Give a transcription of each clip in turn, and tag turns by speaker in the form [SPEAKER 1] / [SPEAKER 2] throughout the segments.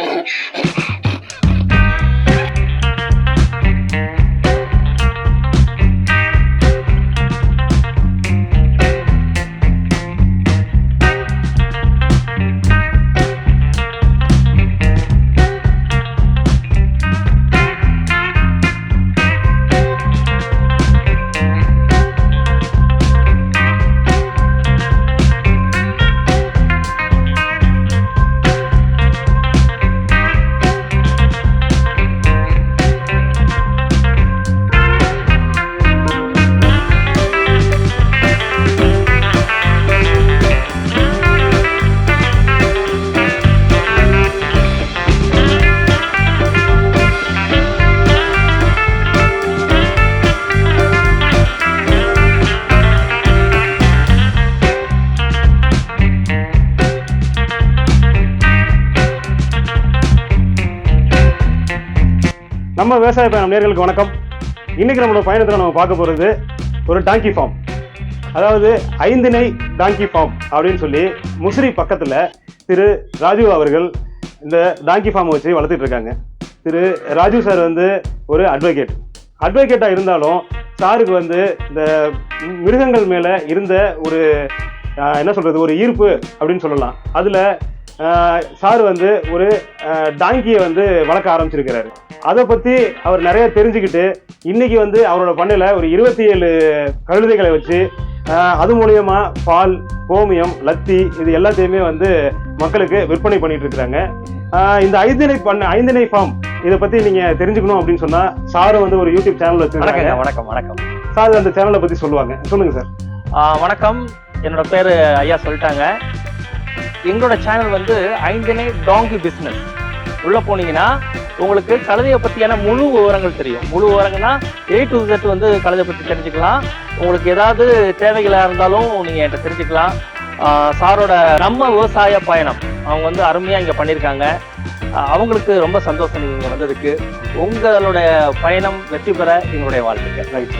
[SPEAKER 1] Oh, நம்ம விவசாய பயணம் நேர்களுக்கு வணக்கம். இன்னைக்கு நம்மளோட பயணத்தில் நம்ம பார்க்க போகிறது ஒரு டாங்கி ஃபார்ம் அதாவது ஐந்திணை டாங்கி ஃபார்ம் அப்படின்னு சொல்லி முசிறி பக்கத்தில் திரு ராஜீவ் அவர்கள் இந்த டாங்கி ஃபார்மை வச்சு வளர்த்துட்டு இருக்காங்க. திரு ராஜீவ் சார் வந்து ஒரு அட்வொகேட் அட்வொகேட்டாக இருந்தாலும் சாருக்கு வந்து இந்த மிருகங்கள் மேலே இருந்த ஒரு என்ன சொல்கிறது ஒரு ஈர்ப்பு அப்படின்னு சொல்லலாம். அதில் சார் வந்து ஒரு டாங்கியை வந்து வளர்க்க ஆரம்பிச்சிருக்கிறாரு. அதை பற்றி அவர் நிறைய தெரிஞ்சுக்கிட்டு இன்னைக்கு வந்து அவரோட பண்ணையில் ஒரு இருபத்தி ஏழு கழுதைகளை வச்சு அது மூலியமா பால் கோமியம் லத்தி இது எல்லாத்தையுமே வந்து மக்களுக்கு விற்பனை பண்ணிட்டு இருக்கிறாங்க. இந்த ஐந்திணை பண்ண ஐந்திணை ஃபார்ம் இதை பத்தி நீங்க தெரிஞ்சுக்கணும் அப்படின்னு சொன்னா சார் வந்து ஒரு யூடியூப் சேனல் வச்சிருக்காங்க
[SPEAKER 2] வணக்கம் வணக்கம்.
[SPEAKER 1] சார் அந்த சேனலை பத்தி சொல்லுவாங்க. சொல்லுங்க சார்.
[SPEAKER 2] வணக்கம். என்னோட பேரு ஐயா சொல்லிட்டாங்க. எங்களோட சேனல் வந்து ஐந்தனை டாங்கி பிஸ்னஸ் உள்ள போனீங்கன்னா உங்களுக்கு கழுதையை பற்றியான முழு விவரங்கள் தெரியும். முழு விவரங்கள்னா ஏ டு இசட் வந்து கழுதை பற்றி தெரிஞ்சுக்கலாம். உங்களுக்கு ஏதாவது தேவைகளாக இருந்தாலும் நீங்கள் என்கிட்ட தெரிஞ்சுக்கலாம். சாரோட நம்ம விவசாய பயணம். அவங்க வந்து அருமையாக இங்கே பண்ணியிருக்காங்க. அவங்களுக்கு ரொம்ப சந்தோஷம் நீங்கள் வந்ததுக்கு. உங்களோட பயணம் வெற்றி பெற எங்களுடைய வாழ்த்துக்கள்.
[SPEAKER 1] ரைட்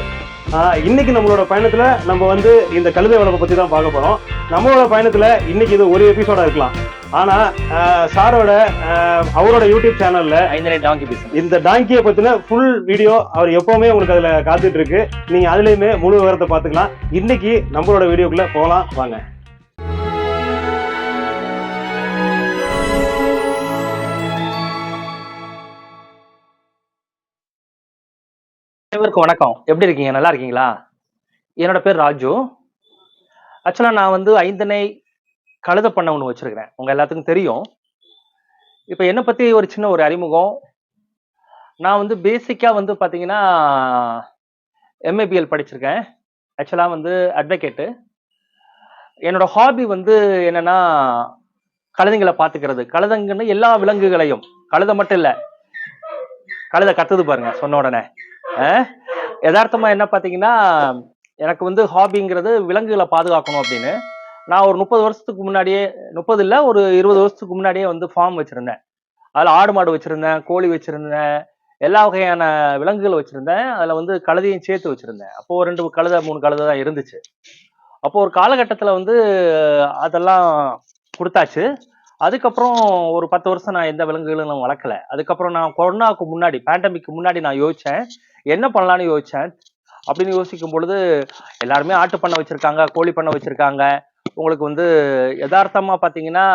[SPEAKER 1] இன்னைக்கு நம்மளோட பயணத்தில் நம்ம வந்து இந்த கழுதை வளர்ப்பை பற்றி தான் பார்க்க போகிறோம் நம்மளோட பயணத்துல இன்னைக்கு இது ஒரு எபிசோடா இருக்கலாம். ஆனா ஆஹ் சாரோட அவரோட யூடியூப் சேனல்ல
[SPEAKER 2] டாங்கி
[SPEAKER 1] இந்த டாங்கியை பத்தின ஃபுல் வீடியோ அவர் எப்பவுமே உங்களுக்கு அதுல காத்துட்டு இருக்கு. நீங்க அதுலயுமே முழு விவரத்தை பாத்துக்கலாம் இன்னைக்கு நம்மளோட வீடியோக்குள்ள போகலாம் வாங்க.
[SPEAKER 2] அனைவருக்கும் வணக்கம். எப்படி இருக்கீங்க? நல்லா இருக்கீங்களா? என்னோட பேர் ராஜு. ஆக்சுவலாக நான் வந்து ஐந்தனை கழுத பண்ண ஒன்று வச்சுருக்கிறேன். உங்கள் எல்லாத்துக்கும் தெரியும். இப்போ என்னை பற்றி ஒரு சின்ன ஒரு அறிமுகம். நான் வந்து பேசிக்காக வந்து பார்த்தீங்கன்னா எம்ஏபிஎல் படிச்சிருக்கேன். ஆக்சுவலாக வந்து அட்வொகேட்டு என்னோட ஹாபி வந்து என்னென்னா கழுதைங்களை பார்த்துக்கிறது கழுதங்கன்னு எல்லா விலங்குகளையும் கழுதை மட்டும் இல்லை கழுதை கத்துது பாருங்க சொன்ன உடனே. யதார்த்தமாக என்ன பார்த்தீங்கன்னா எனக்கு வந்து ஹாபிங்கிறது விலங்குகளை பாதுகாக்கணும் அப்படின்னு. நான் ஒரு முப்பது வருஷத்துக்கு முன்னாடியே முப்பது இல்லை ஒரு இருபது வருஷத்துக்கு முன்னாடியே வந்து ஃபார்ம் வச்சுருந்தேன். அதில் ஆடு மாடு வச்சுருந்தேன் கோழி வச்சுருந்தேன் எல்லா வகையான விலங்குகள் வச்சுருந்தேன். அதில் வந்து கழுதையும் சேர்த்து வச்சுருந்தேன். அப்போ ரெண்டு கழுதை மூணு கழுதை தான் இருந்துச்சு. அப்போது ஒரு காலகட்டத்தில் வந்து அதெல்லாம் கொடுத்தாச்சு. அதுக்கப்புறம் ஒரு பத்து வருஷம் நான் எந்த விலங்குகளும் நான் வளர்க்கல. அதுக்கப்புறம் நான் கொரோனாவுக்கு முன்னாடி பேண்டமிக்கு முன்னாடி நான் யோசித்தேன் என்ன பண்ணலான்னு யோசித்தேன் அப்படின்னு யோசிக்கும் பொழுது எல்லாருமே ஆட்டு பண்ண வச்சிருக்காங்க கோழி பண்ண வச்சிருக்காங்க. உங்களுக்கு வந்து யதார்த்தமா பாத்தீங்கன்னா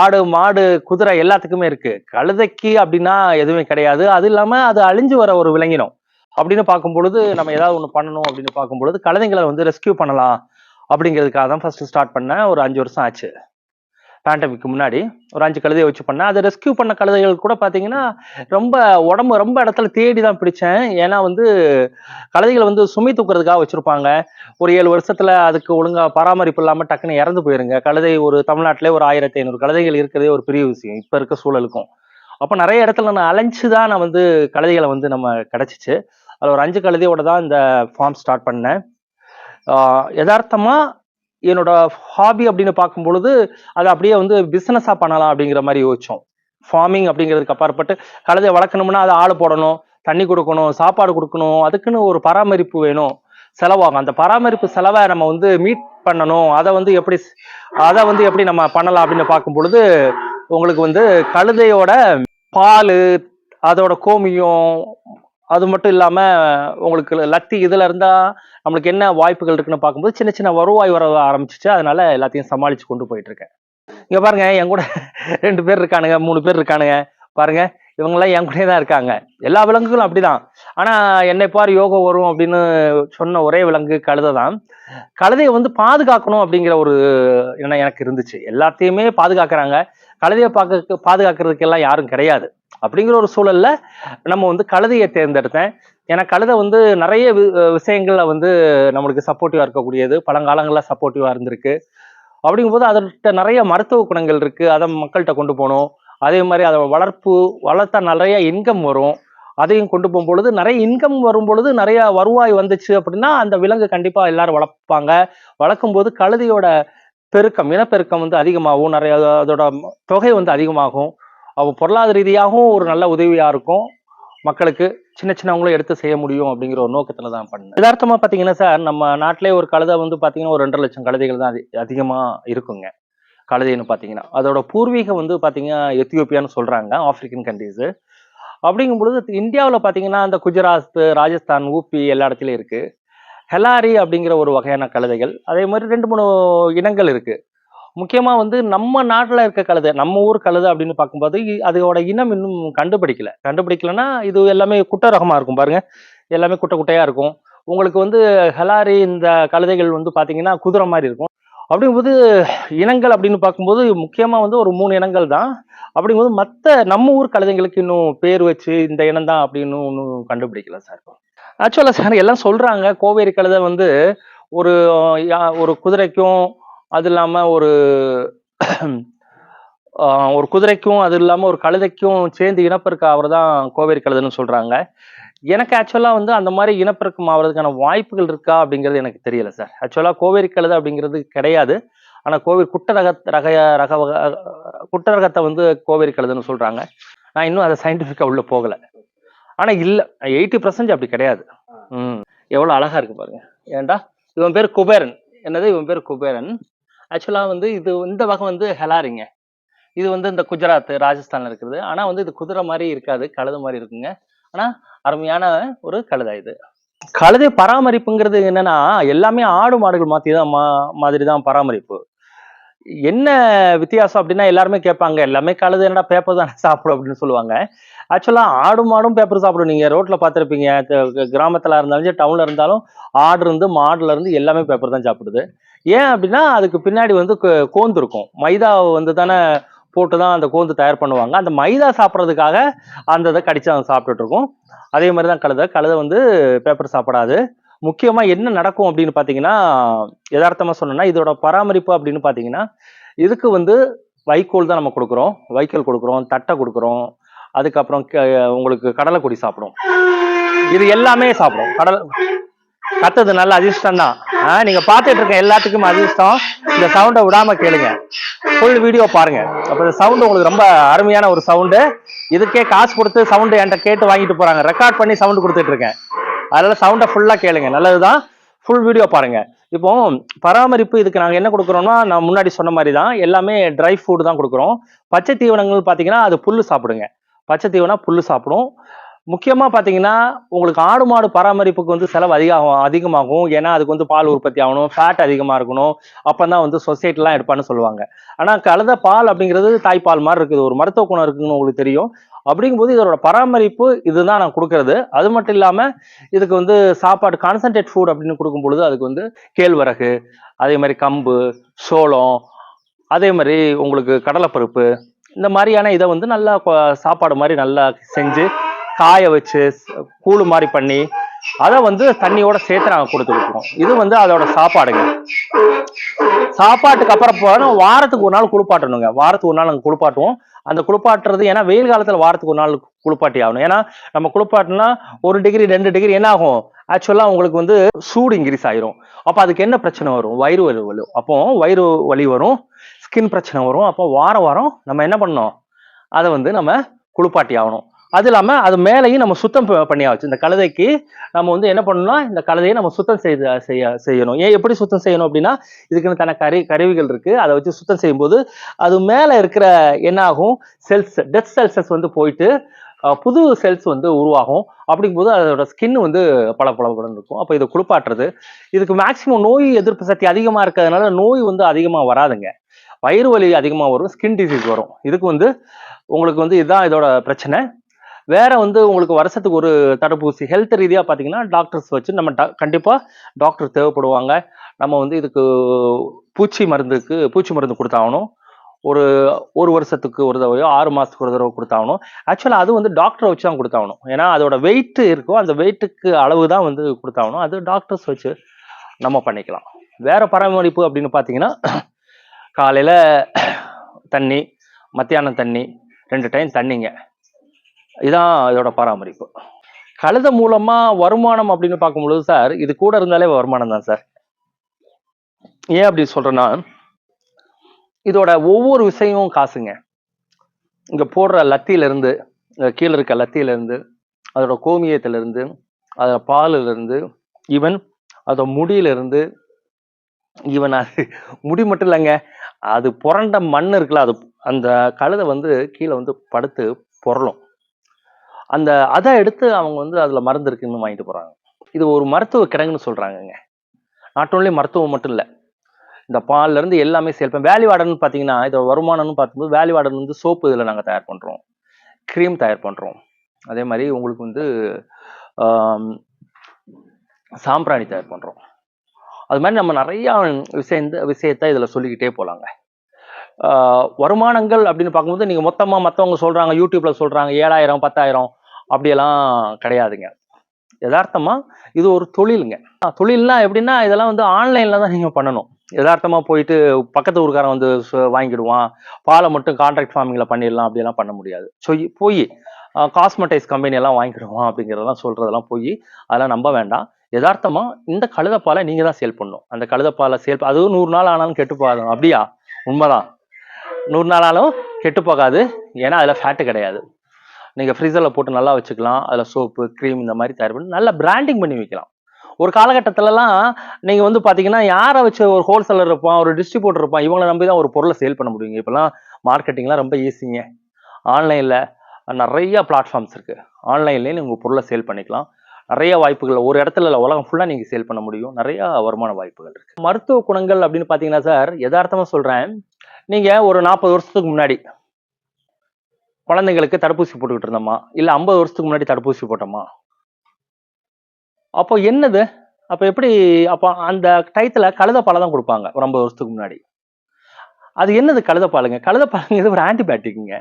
[SPEAKER 2] ஆடு மாடு குதிரை எல்லாத்துக்குமே இருக்கு. கழுதைக்கு அப்படின்னா எதுவுமே கிடையாது. அது இல்லாம அது அழிஞ்சு வர ஒரு விலங்கினம். அப்படின்னு பார்க்கும் பொழுது நம்ம ஏதாவது ஒன்று பண்ணணும் அப்படின்னு பார்க்கும் பொழுது கழுதைங்களை வந்து ரெஸ்கியூ பண்ணலாம் அப்படிங்கிறதுக்காக தான் ஃபர்ஸ்ட் ஸ்டார்ட் பண்ணேன். ஒரு அஞ்சு வருஷம் ஆச்சு. பேண்டமிக்கு முன்னாடி ஒரு அஞ்சு கழுதையை வச்சு பண்ணேன். அதை ரெஸ்கியூ பண்ண கழுதைகள் கூட பார்த்தீங்கன்னா ரொம்ப உடம்பு ரொம்ப இடத்துல தேடி தான் பிடிச்சேன். ஏன்னா வந்து கழுதைகளை வந்து சுமை தூக்குறதுக்காக வச்சுருப்பாங்க. ஒரு ஏழு வருஷத்தில் அதுக்கு ஒழுங்காக பராமரிப்பு இல்லாமல் டக்குன்னு இறந்து போயிருங்க. கழுதை ஒரு தமிழ்நாட்டிலே ஒரு ஆயிரத்தி ஐநூறு கழுதைகள் இருக்கிறதே ஒரு பெரிய விஷயம் இப்போ இருக்க சூழலுக்கும். அப்போ நிறைய இடத்துல நான் அலைஞ்சு தான் நான் வந்து கழுதைகளை வந்து நம்ம கிடச்சிச்சு. அதில் ஒரு அஞ்சு கழுதையோட தான் இந்த ஃபார்ம் ஸ்டார்ட் பண்ணேன். யதார்த்தமாக என்னோட ஹாபி அப்படின்னு பார்க்கும் பொழுது அதை அப்படியே வந்து பிஸ்னஸாக பண்ணலாம் அப்படிங்கிற மாதிரி யோசிச்சோம். ஃபார்மிங் அப்படிங்கிறதுக்கு அப்பாற்பட்டு கழுதை வளர்க்கணும்னா அதை ஆள் போடணும் தண்ணி கொடுக்கணும் சாப்பாடு கொடுக்கணும் அதுக்குன்னு ஒரு பராமரிப்பு வேணும் செலவாகும். அந்த பராமரிப்பு செலவை நம்ம வந்து மீட் பண்ணணும். அதை வந்து எப்படி அதை வந்து எப்படி நம்ம பண்ணலாம் அப்படின்னு பார்க்கும் பொழுது உங்களுக்கு வந்து கழுதையோட பால் அதோட கோமியம் அது மட்டும் இல்லாமல் உங்களுக்கு லத்தி இதில் இருந்தால் நம்மளுக்கு என்ன வாய்ப்புகள் இருக்குன்னு பார்க்கும்போது சின்ன சின்ன வருவாய் வர ஆரம்பிச்சிச்சு. அதனால எல்லாத்தையும் சமாளித்து கொண்டு போயிட்டுருக்கேன் இங்கே பாருங்கள் பாருங்க என் கூட ரெண்டு பேர் இருக்கானுங்க மூணு பேர் இருக்கானுங்க. பாருங்க இவங்கெல்லாம் என் கூடயே தான் இருக்காங்க. எல்லா விலங்குகளும் அப்படிதான். ஆனால் என்னை பார் யோகம் வரும் அப்படின்னு சொன்ன ஒரே விலங்கு கழுதை தான். கழுதையை வந்து பாதுகாக்கணும் அப்படிங்கிற ஒரு எண்ணம் எனக்கு இருந்துச்சு. எல்லாத்தையுமே பாதுகாக்கிறாங்க. கழுதையை பார்க்க பாதுகாக்கிறதுக்கெல்லாம் யாரும் கிடையாது. அப்படிங்கிற ஒரு சூழல்ல நம்ம வந்து கழுதையை தேர்ந்தெடுத்தேன். ஏன்னா கழுதை வந்து நிறைய வி- விஷயங்கள்ல வந்து நம்மளுக்கு சப்போர்ட்டிவா இருக்கக்கூடியது. பழங்காலங்களில் சப்போர்ட்டிவா இருந்திருக்கு. அப்படிங்கும்போது அதற்கிட்ட நிறைய மருத்துவ குணங்கள் இருக்கு. அதை மக்கள்கிட்ட கொண்டு போகணும். அதே மாதிரி அதை வளர்ப்பு வளர்த்தா நிறைய இன்கம் வரும். அதையும் கொண்டு போகும் பொழுது நிறைய இன்கம் வரும் பொழுது நிறைய வருவாய் வந்துச்சு அப்படின்னா அந்த விலங்கு கண்டிப்பா எல்லாரும் வளர்ப்பாங்க. வளர்க்கும் போது கழுதையோட பெருக்கம் இனப்பெருக்கம் வந்து அதிகமாகும். நிறைய அதோட தொகை வந்து அதிகமாகும். அவ பொருளாதார ரீதியாகவும் ஒரு நல்ல உதவியாக இருக்கும். மக்களுக்கு சின்ன சின்னவங்களும் எடுத்து செய்ய முடியும் அப்படிங்கிற ஒரு நோக்கத்தில் தான் பண்ணேன். யதார்த்தமாக பார்த்தீங்கன்னா சார் நம்ம நாட்டிலே ஒரு கழுதை வந்து பார்த்தீங்கன்னா ஒரு ரெண்டரை லட்சம் கழுதைகள் தான் அதி- இருக்குங்க. கழுதைன்னு பார்த்தீங்கன்னா அதோட பூர்வீகம் வந்து பார்த்தீங்கன்னா எத்தியோப்பியான்னு சொல்கிறாங்க ஆப்பிரிக்கன் கண்ட்ரீஸ் அப்படிங்கும் பொழுது இந்தியாவில் பார்த்தீங்கன்னா அந்த குஜராத் ராஜஸ்தான் ஊபி எல்லா இடத்துலையும் இருக்குது ஹெலாரி அப்படிங்கிற ஒரு வகையான கழுதைகள். அதே மாதிரி ரெண்டு மூணு இனங்கள் இருக்குது முக்கியமாக வந்து நம்ம நாட்டில் இருக்க கழுதை நம்ம ஊர் கழுதை அப்படின்னு பார்க்கும்போது இ- அதோட இனம் இன்னும் கண்டுபிடிக்கல. கண்டுபிடிக்கலன்னா இது எல்லாமே குட்டை ரகமாக இருக்கும் பாருங்க. எல்லாமே குட்டை குட்டையாக இருக்கும். உங்களுக்கு வந்து ஹெலாரி இந்த கழுதைகள் வந்து பார்த்தீங்கன்னா குதிரை மாதிரி இருக்கும். அப்படிங்கும்போது இனங்கள் அப்படின்னு பார்க்கும்போது முக்கியமாக வந்து ஒரு மூணு இனங்கள் தான். அப்படிங்கும்போது மற்ற நம்ம ஊர் கழுதைங்களுக்கு இன்னும் பேர் வச்சு இந்த இனம் தான் அப்படின்னு ஒன்றும் கண்டுபிடிக்கல சார். ஆக்சுவலாக சார் எல்லாம் சொல்கிறாங்க கோவேரி கழுதை வந்து ஒரு யா- ஒரு குதிரைக்கும் அது இல்லாமல் ஒரு ஒரு குதிரைக்கும் அது இல்லாமல் ஒரு கழுதைக்கும் சேர்ந்து இனப்பெருக்க அவர் தான் கோவேரி கழுதுன்னு சொல்கிறாங்க எனக்கு ஆக்சுவலாக வந்து அந்த மாதிரி இனப்பெருக்கம் ஆகிறதுக்கான வாய்ப்புகள் இருக்கா அப்படிங்கிறது எனக்கு தெரியல சார் ஆக்சுவலாக கோவேரி கழுதை அப்படிங்கிறது கிடையாது. ஆனால் கோவில் குட்ட ரக ரக ரக குட்ட ரகத்தை வந்து கோவேரி கழுதுன்னு சொல்கிறாங்க நான் இன்னும் அதை சயின்டிஃபிக்காக உள்ளே போகலை. ஆனால் இல்லை எயிட்டி பர்சன்ட் அப்படி கிடையாது. ம். எவ்வளோ அழகாக இருக்கு பாருங்க. ஏன்டா? இவன் பேர் குபேரன். என்னது? இவன் பேர் குபேரன். ஆக்சுவலாக வந்து இது இந்த வகை வந்து ஹெலாரிங்க. இது வந்து இந்த குஜராத் ராஜஸ்தான்ல இருக்கிறது ஆனால் வந்து இது குதிரை மாதிரி இருக்காது கழுதை மாதிரி இருக்குங்க. ஆனால் அருமையான ஒரு கழுதை இது. கழுதை பராமரிப்புங்கிறது என்னன்னா எல்லாமே ஆடு மாடுகள் மாற்றி தான் மா- மாதிரி தான் பராமரிப்பு. என்ன வித்தியாசம் அப்படின்னா எல்லாருமே கேட்பாங்க எல்லாமே கழுது என்னடா பேப்பர் தானே சாப்பிடும் அப்படின்னு சொல்லுவாங்க. ஆக்சுவலா ஆடு மாடும் பேப்பர் சாப்பிடும். நீங்க ரோட்ல பார்த்திருப்பீங்க கிராமத்துல இருந்தாலும் சரி டவுன்ல இருந்தாலும் ஆடு இருந்து மாடுல இருந்து எல்லாமே பேப்பர் தான் சாப்பிடுது. ஏன் அப்படின்னா அதுக்கு பின்னாடி வந்து கோந்து இருக்கும். மைதா வந்து தானே போட்டு தான் அந்த கோந்து தயார் பண்ணுவாங்க. அந்த மைதா சாப்பிட்றதுக்காக அந்த இதை கடிச்சு அதை சாப்பிட்டுட்டு இருக்கும். அதே மாதிரி தான் கழுதை. கழுதை வந்து பேப்பர் சாப்பிடாது. முக்கியமா என்ன நடக்கும் அப்படின்னு பாத்தீங்கன்னா யதார்த்தமா சொன்னோம்னா இதோட பராமரிப்பு அப்படின்னு பாத்தீங்கன்னா இதுக்கு வந்து வைக்கோல் தான் நம்ம கொடுக்குறோம். வைக்கோல் கொடுக்குறோம் தட்டை கொடுக்குறோம். அதுக்கப்புறம் உங்களுக்கு கடலை கொடி சாப்பிடும். இது எல்லாமே சாப்பிடும். கடலை கத்தது நல்ல அதிர்ஷ்டம் தான். நீங்க பார்த்துட்டு இருக்க எல்லாத்துக்கும் அதிர்ஷ்டம். இந்த சவுண்டை விடாம கேளுங்க. ஃபுல் வீடியோ பாருங்க. அப்ப இந்த சவுண்ட் உங்களுக்கு ரொம்ப அருமையான ஒரு சவுண்டு இதுக்கே காசு கொடுத்து சவுண்டு என்கிட்ட கேட்டு வாங்கிட்டு போறாங்க. ரெக்கார்ட் பண்ணி சவுண்ட் கொடுத்துட்டு இருக்கேன். அதனால சவுண்டை ஃபுல்லாக கேளுங்க. நல்லதுதான். ஃபுல் வீடியோ பாருங்க. இப்போ பராமரிப்பு இதுக்கு நாங்கள் என்ன கொடுக்குறோம்னா நான் முன்னாடி சொன்ன மாதிரி தான் எல்லாமே ட்ரை ஃபுட் தான் கொடுக்குறோம். பச்சை தீவனங்கள் பார்த்தீங்கன்னா அது புல் சாப்பிடுங்க. பச்சை தீவனம் புல் சாப்பிடும். முக்கியமா பாத்தீங்கன்னா உங்களுக்கு ஆடு மாடு பராமரிப்புக்கு வந்து செலவு அதிகம் அதிகமாகும். ஏன்னா அதுக்கு வந்து பால் உற்பத்தி ஆகணும் ஃபேட் அதிகமா இருக்கணும். அப்பதான் வந்து சொசைட்டிலாம் எடுப்பான்னு சொல்லுவாங்க. ஆனா கலந்த பால் அப்படிங்கிறது தாய்ப்பால் மாதிரி இருக்குது. ஒரு மருத்துவ குணம் இருக்குன்னு உங்களுக்கு தெரியும். அப்படிங்கும்போது இதோட பராமரிப்பு இதுதான் நான் கொடுக்கறது. அது மட்டும் இல்லாமல் இதுக்கு வந்து சாப்பாடு கான்சன்ட்ரேட் ஃபுட் அப்படின்னு கொடுக்கும் பொழுது அதுக்கு வந்து கேழ்வரகு அதே மாதிரி கம்பு சோளம் அதே மாதிரி உங்களுக்கு கடலைப்பருப்பு இந்த மாதிரியான இதை வந்து நல்லா சாப்பாடு மாதிரி நல்லா செஞ்சு காய வச்சு கூழு மாதிரி பண்ணி அதை வந்து தண்ணியோட சேர்த்து நாங்கள் கொடுத்துருக்கோம் இது வந்து அதோட சாப்பாடுங்க. சாப்பாட்டுக்கு அப்புறம் போனால் வாரத்துக்கு ஒரு நாள் குளிப்பாட்டணுங்க. வாரத்துக்கு ஒரு நாள் நாங்கள் குளிப்பாட்டுவோம். அந்த குளிப்பாட்டுறது ஏன்னா வெயில் காலத்தில் வாரத்துக்கு ஒரு நாள் குளிப்பாட்டி ஆகணும். ஏன்னா நம்ம குளிப்பாட்டினா ஒரு டிகிரி ரெண்டு டிகிரி என்ன ஆகும்? ஆக்சுவலாக உங்களுக்கு வந்து சூடு இன்க்ரீஸ் ஆயிரும். அப்போ அதுக்கு என்ன பிரச்சனை வரும்? வயிறு வலி வலி. அப்போ வயிறு வலி வரும் ஸ்கின் பிரச்சனை வரும். அப்போ வாரம் வாரம் நம்ம என்ன பண்ணோம் அதை வந்து நம்ம குளிப்பாட்டி ஆகணும். அது இல்லாமல் அது மேலேயும் நம்ம சுத்தம் பண்ணியாச்சு. இந்த கழுதைக்கு நம்ம வந்து என்ன பண்ணணும்னா இந்த கழுதையை நம்ம சுத்தம் செய்து செய்ய செய்யணும். ஏன் எப்படி சுத்தம் செய்யணும் அப்படின்னா இதுக்குன்னு தன கரு கருவிகள் இருக்குது அதை வச்சு சுத்தம் செய்யும்போது அது மேலே இருக்கிற என்ன ஆகும் செல்ஸ் டெத் செல்ஸஸ் வந்து போயிட்டு புது செல்ஸ் வந்து உருவாகும். அப்படிங்கும்போது அதோட ஸ்கின் வந்து பல பலப்படம் இருக்கும். அப்போ இதை குளிப்பாட்டுறது. இதுக்கு மேக்சிமம் நோய் எதிர்ப்பு சக்தி அதிகமாக இருக்கிறதுனால நோய் வந்து அதிகமாக வராதுங்க. வயிறு வலி அதிகமாக வரும் ஸ்கின் டிசீஸ் வரும். இதுக்கு வந்து உங்களுக்கு வந்து இதுதான் இதோட பிரச்சனை. வேற வந்து உங்களுக்கு வருஷத்துக்கு ஒரு தடுப்பூசி ஹெல்த் ரீதியாக பார்த்தீங்கன்னா டாக்டர்ஸ் வச்சு நம்ம கண்டிப்பாக டாக்டர் தேவைப்படுவாங்க. நம்ம வந்து இதுக்கு பூச்சி மருந்துக்கு பூச்சி மருந்து கொடுத்தாகணும். ஒரு ஒரு வருஷத்துக்கு ஒரு தடவையோ ஆறு மாதத்துக்கு ஒரு தடவை கொடுத்தாகணும். ஆக்சுவலாக அது வந்து டாக்டரை வச்சு தான் கொடுத்தாகணும். ஏன்னா அதோட வெயிட் இருக்கோ அந்த வெயிட்டுக்கு அளவு தான் வந்து கொடுத்தாகணும். அது டாக்டர்ஸ் வச்சு நம்ம பண்ணிக்கலாம். வேற பராமரிப்பு அப்படின்னு பார்த்தீங்கன்னா காலையில் தண்ணி மத்தியானம் தண்ணி ரெண்டு டைம் தண்ணிங்க. இதான் இதோட பராமரிப்பு. கழுத மூலமா வருமானம் அப்படின்னு பார்க்கும்பொழுது சார் இது கூட இருந்தாலே வருமானம் தான் சார் ஏன் அப்படி சொல்றேன்னா இதோட ஒவ்வொரு விஷயமும் காசுங்க. இங்க போடுற லத்தியிலிருந்து கீழே இருக்க லத்தியிலிருந்து அதோட கோமியத்திலிருந்து அதோட பாலிலிருந்து ஈவன் அதோட முடியிலிருந்து ஈவன் அது முடி மட்டும் இல்லைங்க அது புரண்ட மண் இருக்குல்ல அது அந்த கழுதை வந்து கீழே வந்து படுத்து புரளும் அந்த அதை எடுத்து அவங்க வந்து அதில் மருந்து இருக்குன்னு வாங்கிட்டு போகிறாங்க இது ஒரு மருத்துவ கிடங்குன்னு சொல்கிறாங்கங்க நாட் ஓன்லி மருத்துவம் மட்டும் இல்லை. இந்த பால்லேருந்து எல்லாமே சேல் பண்ண வேல்யூ ஆர்டர்னு பாத்தீங்கன்னா இதோட வருமானம்னு பார்க்கும்போது வேல்யூ ஆர்டர் வந்து சோப்பு இதில் நாங்கள் தயார் பண்ணுறோம் க்ரீம் தயார் பண்ணுறோம் அதே மாதிரி உங்களுக்கு வந்து சாம்பிராணி தயார் பண்ணுறோம் அது மாதிரி நம்ம நிறையா விஷயம் விஷயத்தை இதில் சொல்லிக்கிட்டே போகலாங்க வருமானங்கள் அப்படின்னு பார்க்கும்போது நீங்கள் மொத்தமாக மற்றவங்க சொல்கிறாங்க யூடியூப்பில் சொல்கிறாங்க ஏழாயிரம் பத்தாயிரம். அப்படியெல்லாம் கிடையாதுங்க. யதார்த்தமா இது ஒரு தொழிலுங்க. ஆஹ் தொழில்னா எப்படின்னா இதெல்லாம் வந்து ஆன்லைன்ல தான் நீங்க பண்ணணும். யதார்த்தமா போயிட்டு பக்கத்து ஊருக்காரன் வந்து வாங்கிடுவான். பாலை மட்டும் கான்ட்ராக்ட் ஃபார்மிங்ல பண்ணிடலாம் அப்படியெல்லாம் பண்ண முடியாது. ஸோ போய் காஸ்மெட்டைஸ் கம்பெனி எல்லாம் வாங்கிடுவோம் அப்படிங்கிறதெல்லாம் சொல்றதெல்லாம் போய் அதெல்லாம் நம்ப வேண்டாம். யதார்த்தமா இந்த கழுதப்பாலை நீங்க தான் சேல் பண்ணணும். அந்த கழுதப்பாலை சேல் அதுவும் நூறு நாள் ஆனாலும் கெட்டு போகாது. அப்படியா? உண்மைதான். நூறு நாள் ஆனாலும் கெட்டு போகாது. ஏன்னா அதில் ஃபேட்டு கிடையாது. நீங்கள் ஃப்ரீசரில் போட்டு நல்லா வச்சுக்கலாம். அதில் சோப்பு க்ரீம் இந்த மாதிரி தயார் பண்ணி நல்லா பிராண்டிங் பண்ணி வைக்கலாம். ஒரு காலகட்டத்திலலாம் நீங்கள் வந்து பார்த்தீங்கன்னா யாரை வச்சு ஒரு ஹோல்சேலர் இருப்பான் ஒரு டிஸ்ட்ரிபியூட்டர் இருப்பான் இவங்களை நம்பி தான் ஒரு பொருளை சேல் பண்ண முடியுங்க. இப்போலாம் மார்க்கெட்டிங்லாம் ரொம்ப ஈஸிங்க ஆன்லைனில் நிறைய பிளாட்ஃபார்ம்ஸ் இருக்குது ஆன்லைன்லேயே நீங்கள் உங்கள் பொருளை சேல் பண்ணிக்கலாம். நிறைய வாய்ப்புகள். ஒரு இடத்துல இல்லை உலகம் ஃபுல்லாக நீங்கள் சேல் பண்ண முடியும். நிறைய வருமான வாய்ப்புகள் இருக்குது மருத்துவ குணங்கள் அப்படின்னு பார்த்தீங்கன்னா சார் யதார்த்தமாக சொல்கிறேன் நீங்கள் ஒரு நாற்பது வருஷத்துக்கு முன்னாடி குழந்தைங்களுக்கு தடுப்பூசி போட்டுக்கிட்டு இருந்தோமா? இல்லை ஐம்பது வருஷத்துக்கு முன்னாடி தடுப்பூசி போட்டோமா? அப்போ என்னது? அப்போ எப்படி அப்போ அந்த டயத்தில் கழுதப்பாலை தான் கொடுப்பாங்க ஒரு ஐம்பது வருஷத்துக்கு முன்னாடி. அது என்னது கழுதப்பாலுங்க கழுதப்பாலுங்க இது ஒரு ஆன்டிபயோட்டிக்குங்க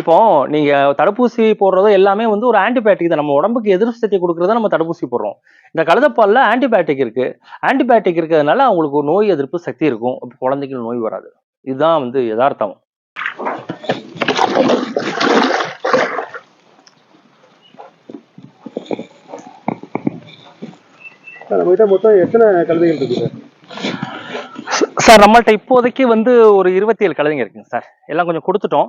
[SPEAKER 2] இப்போ நீங்க தடுப்பூசி போடுறதோ எல்லாமே வந்து ஒரு ஆன்டிபயோட்டிக் தான். நம்ம உடம்புக்கு எதிர்ப்பு சக்தி கொடுக்கறத நம்ம தடுப்பூசி போடுறோம். இந்த கழுதப்பாலில் ஆன்டிபயோட்டிக் இருக்கு. ஆன்டிபயோட்டிக் இருக்கிறதுனால அவங்களுக்கு நோய் எதிர்ப்பு சக்தி இருக்கும். குழந்தைக்கு நோய் வராது. இதுதான் வந்து யதார்த்தம்.
[SPEAKER 1] நம்ம கிட்ட மொத்தம் எத்தனை கழுதைகள் இருக்கு சார்?
[SPEAKER 2] சார் நம்மள்ட்ட இப்போதைக்கு வந்து ஒரு இருபத்தி ஏழு கழுதைங்க இருக்குங்க சார். எல்லாம் கொஞ்சம் கொடுத்துட்டோம்.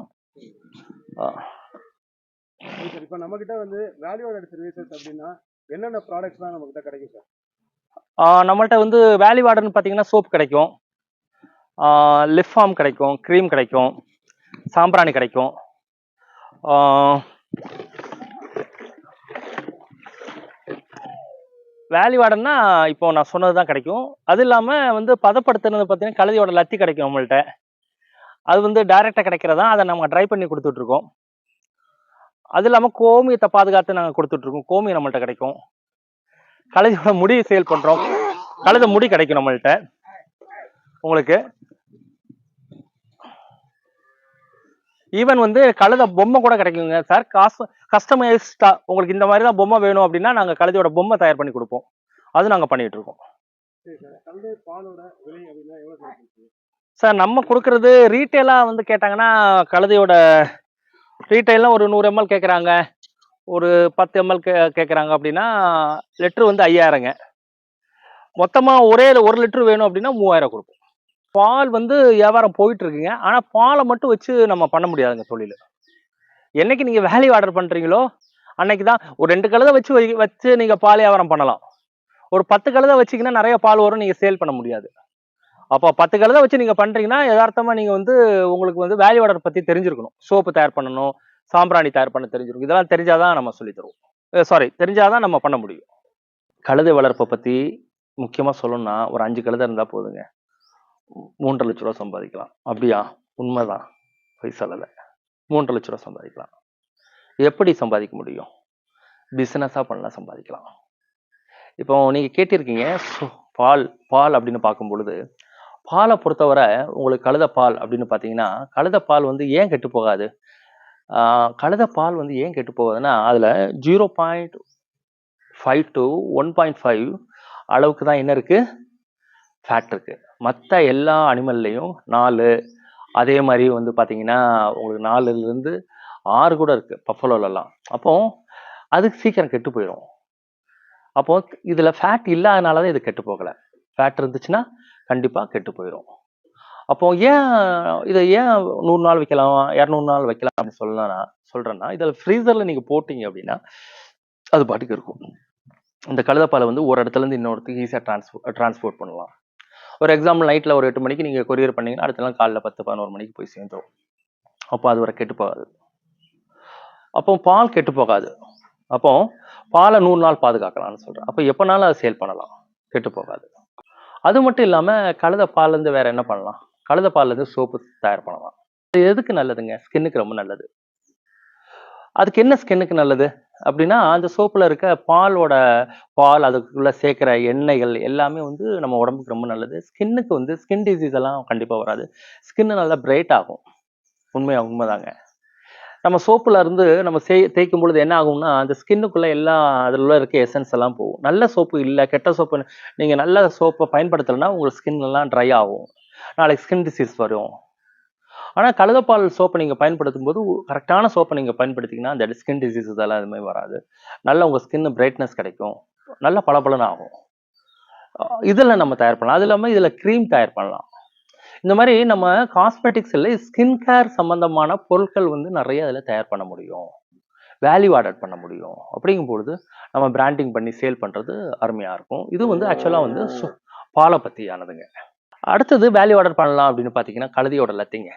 [SPEAKER 1] சார் இப்போ நம்ம கிட்ட வந்து வேல்யூ ஆடட் சர்வீசஸ் அப்படின்னா என்னென்ன ப்ராடக்ட்ஸ்லாம் நம்ம கிட்ட கிடைக்கும் சார்?
[SPEAKER 2] ஆஹ் நம்மள்ட்ட வந்து வேல்யூ ஆர்டர்னு பார்த்தீங்கன்னா சோப் கிடைக்கும். லிப் ஃபார்ம் கிடைக்கும் க்ரீம் கிடைக்கும் சாம்பிராணி கிடைக்கும். வேல்யூ ஆர்டர்னா இப்போ நான் சொன்னது தான் கிடைக்கும். அது இல்லாமல் வந்து பதப்படுத்துனது பார்த்தீங்கன்னா கழுதையோட லத்தி கிடைக்கும் நம்மள்ட்ட. அது வந்து டைரெக்டாக கிடைக்கிறதா அதை நம்ம ட்ரை பண்ணி கொடுத்துட்ருக்கோம். அது இல்லாமல் கோமியத்தை பாதுகாத்து நாங்கள் கொடுத்துட்ருக்கோம். கோமியம் நம்மள்ட்ட கிடைக்கும். கழுதியோட முடி சேல் பண்ணுறோம் கழுத முடி கிடைக்கும் நம்மள்ட்ட. உங்களுக்கு? ஈவன் வந்து கழுத பொம்மை கூட கிடைக்குங்க. சார் காசு கஸ்டமைஸ்டா உங்களுக்கு இந்த மாதிரி தான் பொம்மை வேணும் அப்படின்னா நாங்க கழுதையோட பொம்மை தயார் பண்ணி கொடுப்போம். அது நாங்க பண்ணிட்டு இருக்கோம்.
[SPEAKER 1] சரி
[SPEAKER 2] நம்ம கொடுக்கறது ரீட்டெயிலா வந்து கேட்டாங்கன்னா கழுதையோட ரீட்டெயிலாம் ஒரு நூறு எம்எல் கேட்குறாங்க ஒரு பத்து எம்எல் கே கேட்குறாங்க அப்படின்னா லிட்டர் வந்து ஐயாயிரங்க. மொத்தமாக ஒரே ஒரு லிட்டர் வேணும் அப்படின்னா மூவாயிரம் கொடுப்போம். பால் வந்து வியாபாரம் போயிட்டு இருக்குங்க. ஆனால் பாலை மட்டும் வச்சு நம்ம பண்ண முடியாதுங்க தொழில். என்னைக்கு நீங்கள் வேல்யூ ஆர்டர் பண்ணுறீங்களோ அன்னைக்கு தான் ஒரு ரெண்டு கழுதை வச்சு வச்சு நீங்கள் பால் வியாபாரம் பண்ணலாம். ஒரு பத்து கழுதை வச்சீங்கன்னா நிறைய பால் வரும் நீங்கள் சேல் பண்ண முடியாது. அப்போ பத்து கழுதை வச்சு நீங்கள் பண்ணுறீங்கன்னா யதார்த்தமாக நீங்கள் வந்து உங்களுக்கு வந்து வேல்யூ ஆர்டர் பற்றி தெரிஞ்சிருக்கணும். சோப்பு தயார் பண்ணணும் சாம்பிராணி தயார் பண்ண தெரிஞ்சிருக்கும் இதெல்லாம் தெரிஞ்சாதான் நம்ம சொல்லி தருவோம். சாரி தெரிஞ்சாதான் நம்ம பண்ண முடியும். கழுதை வளர்ப்பை பற்றி முக்கியமாக சொல்லணும்னா ஒரு அஞ்சு கழுதை இருந்தால் போதுங்க. மூன்றரை லட்ச ரூபா சம்பாதிக்கலாம். அப்படியா? உண்மைதான். பொய் சொல்லலை. மூன்று லட்ச ரூபா சம்பாதிக்கலாம். எப்படி சம்பாதிக்க முடியும்? பிஸ்னஸாக பண்ணலாம் சம்பாதிக்கலாம். இப்போ நீங்கள் கேட்டிருக்கீங்க பால் பால் அப்படின்னு பார்க்கும் பொழுது பாலை பொறுத்தவரை உங்களுக்கு கழுத பால் அப்படின்னு பார்த்தீங்கன்னா கழுத பால் வந்து ஏன் கெட்டு போகாது? கழுத பால் வந்து ஏன் கெட்டு போகாதுன்னா அதில் zero point five to one point five அளவுக்கு தான் என்ன இருக்குது ஃபேட் இருக்குது மற்ற எல்லா அனிமல்லையும் நாலு அதே மாதிரி வந்து பார்த்தீங்கன்னா உங்களுக்கு நாலுலேருந்து ஆறு கூட இருக்குது பஃபலோலலாம். அப்போ அது சீக்கிரம் கெட்டு போயிடும் அப்போ இதில் ஃபேட் இல்லாதனால தான் இது கெட்டு போகலை. ஃபேட் இருந்துச்சுன்னா கண்டிப்பாக கெட்டு போயிடும் அப்போ ஏன் இதை ஏன் நூறு நாள் வைக்கலாம் இரநூறு நாள் வைக்கலாம் அப்படின்னு சொல்லலாம் சொல்கிறேன்னா இதில் ஃப்ரீசரில் நீங்கள் போட்டீங்க அப்படின்னா அது பாட்டுக்கு இருக்கும். இந்த கழுதப்பாலை வந்து ஒரு இடத்துல இருந்து இன்னொருத்துக்கு ஈஸியாக டிரான்ஸ்போ டிரான்ஸ்போர்ட் பண்ணலாம். ஒரு எக்ஸாம்பிள் நைட்டில் ஒரு எட்டு மணிக்கு நீங்கள் கொரியர் பண்ணீங்கன்னா அடுத்த நாள் காலைல பத்து பதினோரு மணிக்கு போய் சேர்ந்துரும். அப்போ அது வரை கெட்டு போகாது. அப்போ பால் கெட்டு போகாது. அப்போ பாலை நூறு நாள் பாதுகாக்கலாம்னு சொல்கிறேன் அப்போ எப்போனாலும் அதை சேல் பண்ணலாம். கெட்டு போகாது. அது மட்டும் இல்லாமல் கழுத பால்லேருந்து வேற என்ன பண்ணலாம்? கழுத பால்லேருந்து சோப்பு தயார் பண்ணலாம். அது எதுக்கு நல்லதுங்க? ஸ்கின்னுக்கு ரொம்ப நல்லது. அதுக்கு என்ன ஸ்கின்னுக்கு நல்லது? அப்படின்னா அந்த சோப்பில் இருக்க பாலோட பால் அதுக்குள்ள சேர்க்குற எண்ணெய்கள் எல்லாமே வந்து நம்ம உடம்புக்கு ரொம்ப நல்லது. ஸ்கின்னுக்கு வந்து ஸ்கின் டிசீஸ் எல்லாம் கண்டிப்பாக வராது. ஸ்கின்னு நல்லா பிரைட் ஆகும். உண்மையாக உண்மைதாங்க. நம்ம சோப்பில் இருந்து நம்ம சே தேய்க்கும் பொழுது என்ன ஆகும்னா அந்த ஸ்கின்னுக்குள்ள எல்லா அதில் உள்ள இருக்க எசன்ஸ் எல்லாம் போகும். நல்ல சோப்பு இல்லை கெட்ட சோப்பு நீங்கள் நல்ல சோப்பை பயன்படுத்தலைன்னா உங்களுக்கு ஸ்கின் எல்லாம் ட்ரை ஆகும். நாளைக்கு ஸ்கின் டிசீஸ் வரும். ஆனால் கழுதப்பால் சோப்பை நீங்கள் பயன்படுத்தும் போது கரெக்டான சோப்பை நீங்கள் பயன்படுத்திங்கன்னா அந்த ஸ்கின் டிசீஸ் எல்லாம் எதுவுமே வராது. நல்ல உங்கள் ஸ்கின் பிரைட்னஸ் கிடைக்கும். நல்ல பளபளன்னு ஆகும். இதில் நம்ம தயார் பண்ணலாம். அது இல்லாமல் இதில் க்ரீம் தயார் பண்ணலாம். இந்த மாதிரி நம்ம காஸ்மெட்டிக்ஸ்ல ஸ்கின் கேர் சம்மந்தமான பொருட்கள் வந்து நிறைய அதில் தயார் பண்ண முடியும். வேல்யூ ஆடட் பண்ண முடியும். அப்படிங்கும் பொழுது நம்ம பிராண்டிங் பண்ணி சேல் பண்ணுறது அருமையாக இருக்கும். இது வந்து ஆக்சுவலாக வந்து சு- பாலை பத்தியானதுங்க. அடுத்தது வேல்யூ ஆர்டர் பண்ணலாம் அப்படின்னு பார்த்தீங்கன்னா கழுதியோட லத்திங்க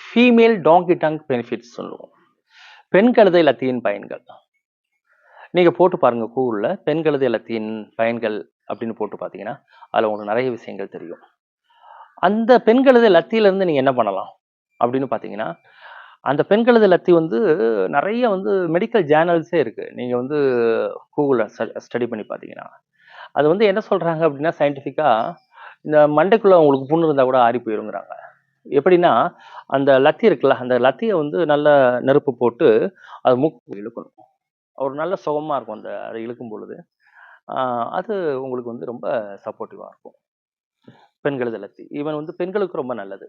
[SPEAKER 2] ஃபீமேல் டாங்கி டங் பெனிஃபிட்ஸ் சொல்லுவோம். பெண் கழுதை லத்தியின் பயன்கள். நீங்கள் போட்டு பாருங்கள் கூகுளில் பெண் கழுதை லத்தியின் பயன்கள் அப்படின்னு போட்டு பார்த்தீங்கன்னா அதில் உங்களுக்கு நிறைய விஷயங்கள் தெரியும். அந்த பெண் கழுதை லத்தியிலேருந்து நீங்கள் என்ன பண்ணலாம்? அப்படின்னு பார்த்தீங்கன்னா அந்த பெண் கழுதை லத்தி வந்து நிறைய வந்து மெடிக்கல் ஜேர்னல்ஸே இருக்குது நீங்கள் வந்து கூகுளில் ஸ்டடி பண்ணி பார்த்தீங்கன்னா அது வந்து என்ன சொல்கிறாங்க அப்படின்னா சயின்டிஃபிக்காக இந்த மண்டைக்குள்ளே உங்களுக்கு புண்ணு இருந்தால் கூட ஆறி போயிருங்கிறாங்க. எப்படின்னா அந்த லத்தி இருக்குல்ல அந்த லத்தியை வந்து நல்ல நெருப்பு போட்டு அது மூக்கு இழுக்கணும். ஒரு நல்ல சுகமாக இருக்கும் அந்த அதை இழுக்கும் பொழுது. அது உங்களுக்கு வந்து ரொம்ப சப்போர்ட்டிவாக இருக்கும். பெண்களது லத்தி. ஈவன் வந்து பெண்களுக்கு ரொம்ப நல்லது.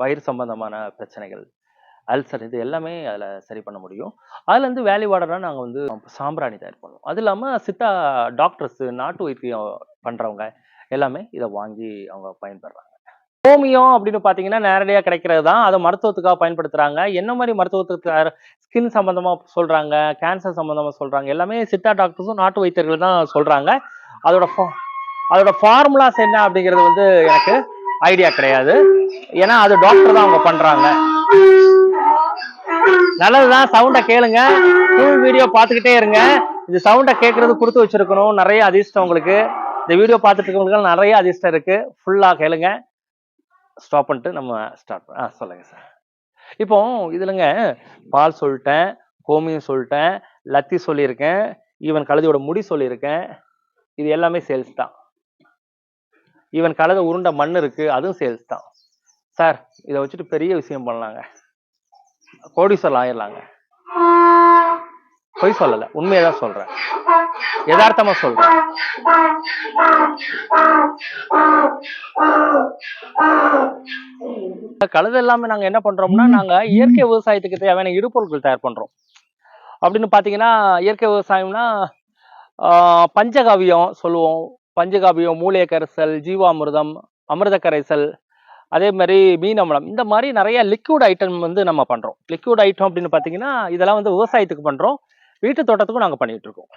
[SPEAKER 2] வயிறு சம்பந்தமான பிரச்சனைகள் அல்சர் இது எல்லாமே அதில் சரி பண்ண முடியும். அதில் வந்து வேல்யூ நாங்கள் வந்து சாம்பிராணி தயார் பண்ணுவோம். அது இல்லாமல் சித்தா டாக்டர்ஸு நாட்டு வைத்தியம் பண்ணுறவங்க எல்லாமே இதை வாங்கி அவங்க பயன்படுறாங்க. ஹோமியோ அப்படின்னு பார்த்தீங்கன்னா நேரடியாக கிடைக்கிறது தான் அதை மருத்துவத்துக்காக பயன்படுத்துகிறாங்க என்ன மாதிரி மருத்துவத்துக்கு ஸ்கின் சம்மந்தமாக சொல்கிறாங்க கேன்சர் சம்மந்தமாக சொல்கிறாங்க எல்லாமே சித்தா டாக்டர்ஸும் நாட்டு வைத்தியர்கள் தான் சொல்கிறாங்க அதோட fa- அதோட ஃபார்முலாஸ் என்ன அப்படிங்கிறது வந்து எனக்கு ஐடியா கிடையாது. ஏன்னா அது டாக்டர் தான் அவங்க பண்ணுறாங்க நல்லதுதான். சவுண்டை கேளுங்க. ஃபுல் வீடியோ பார்த்துக்கிட்டே இருங்க. இந்த சவுண்டை கேட்கறது கொடுத்து வச்சிருக்கணும். நிறைய அதிர்ஷ்டம் உங்களுக்கு. இந்த வீடியோ பார்த்துட்டு இருக்கவங்களுக்கு நிறைய அதிர்ஷ்டம் இருக்கு. ஃபுல்லாக கேளுங்க. ஸ்டாப் பண்ணிட்டு நம்ம ஸ்டார்ட் ஆ சொல்லுங்க சார் இப்போ இதுலங்க பால் சொல்லிட்டேன் கோமியம் சொல்லிட்டேன் லத்தி சொல்லியிருக்கேன் ஈவன் கழுதியோட முடி சொல்லியிருக்கேன் இது எல்லாமே சேல்ஸ் தான். ஈவன் கழுத உருண்டை மண் இருக்கு அதுவும் சேல்ஸ் தான். சார் இதை வச்சுட்டு பெரிய விஷயம் பண்ணலாங்க. கோடீஸ்வரர் ஆயிடலாங்க பொய் சொல்லல உண்மையை தான் சொல்றேன். யதார்த்தமா சொல்றேன். கழுது எல்லாமே நாங்க என்ன பண்றோம்னா நாங்க இயற்கை விவசாயத்துக்கு தேவையான இருபொருட்கள் தயார் பண்றோம். அப்படின்னு பாத்தீங்கன்னா இயற்கை விவசாயம்னா பஞ்சகாவியம் சொல்லுவோம். பஞ்சகாவியம் மூலிகை கரைசல் ஜீவாமிர்தம் அமிர்த கரைசல் அதே மாதிரி மீனமலம் இந்த மாதிரி நிறைய லிக்விட் ஐட்டம் வந்து நம்ம பண்றோம். லிக்விட் ஐட்டம் அப்படின்னு பாத்தீங்கன்னா இதெல்லாம் வந்து விவசாயத்துக்கு பண்றோம். வீட்டு தோட்டத்துக்கும் நாங்க பண்ணிட்டு இருக்கோம்.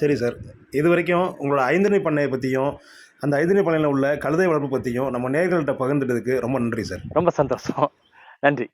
[SPEAKER 3] சரி சார். இது வரைக்கும் உங்களோட ஐந்தனை பண்ணையை பற்றியும் அந்த ஐதனிபாளையில் உள்ள கழுதை வளர்ப்பு பற்றியும் நம்ம நேர்கள்கிட்ட பகிர்ந்துட்டதுக்கு ரொம்ப நன்றி சார்.
[SPEAKER 2] ரொம்ப சந்தோஷம். நன்றி.